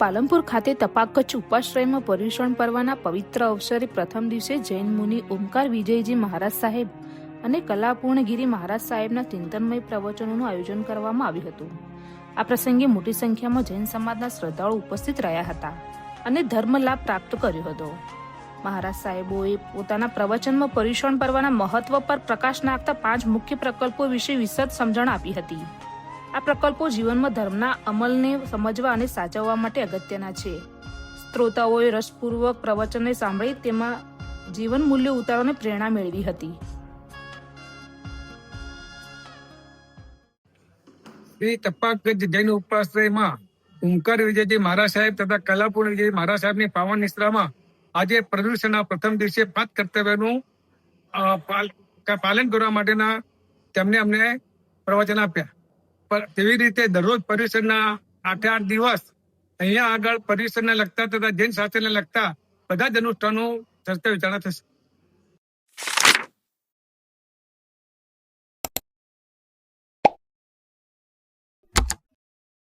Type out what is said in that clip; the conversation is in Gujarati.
પાલનપુર ખાતે તપાકચ્છ ઉપાશ્રયમાં પર્યુષણ પર્વના પવિત્ર અવસરે પ્રથમ દિવસે જૈન મુનિ ઓમકાર વિજયજી મહારાજ સાહેબ અને કલાપૂર્ણગીરી મહારાજ સાહેબના ચિંતનમય પ્રવચનોનું આયોજન કરવામાં આવ્યું હતું. આ પ્રસંગે મોટી સંખ્યામાં જૈન સમાજના શ્રદ્ધાળુ ઉપસ્થિત રહ્યા હતા અને ધર્મ લાભ પ્રાપ્ત કર્યો હતો. મહારાજ સાહેબોએ પોતાના પ્રવચનમાં પર્યુષણ પર્વના મહત્વ પર પ્રકાશ નાખતા પાંચ મુખ્ય પ્રકલ્પો વિશે વિશદ સમજણ આપી હતી. આ પ્રકલ્પો જીવનમાં ધર્મના અમલને સમજવા અને સાચવવા માટે અગત્યના છે. શ્રોતાઓએ રસપૂર્વક પ્રવચનને સાંભળી તેમાં જીવન મૂલ્ય ઉતારવાની પ્રેરણા મેળવી હતી. શ્રી તપાકગંજ જૈન ઉપાશ્રયમાં ઓમકાર વિજયજી મહારાજ સાહેબ તથા કલાપુર વિજય મહારાજ સાહેબની પાવન નિશ્રામાં આજે પ્રદૂષણના પ્રથમ દિવસે પાંચ કર્તવ્યનું પાલન કરવા માટેના તેમને અમને પ્રવચન આપ્યા. તેવી રીતે દરરોજ પરિષદના આઠે આઠ દિવસ અહીંયા આગળ પરિષદને લગતા તથા જૈન શાસ્ત્રને લગતા બધા જ અનુષ્ઠાનો ચર્ચા વિચારણા થશે.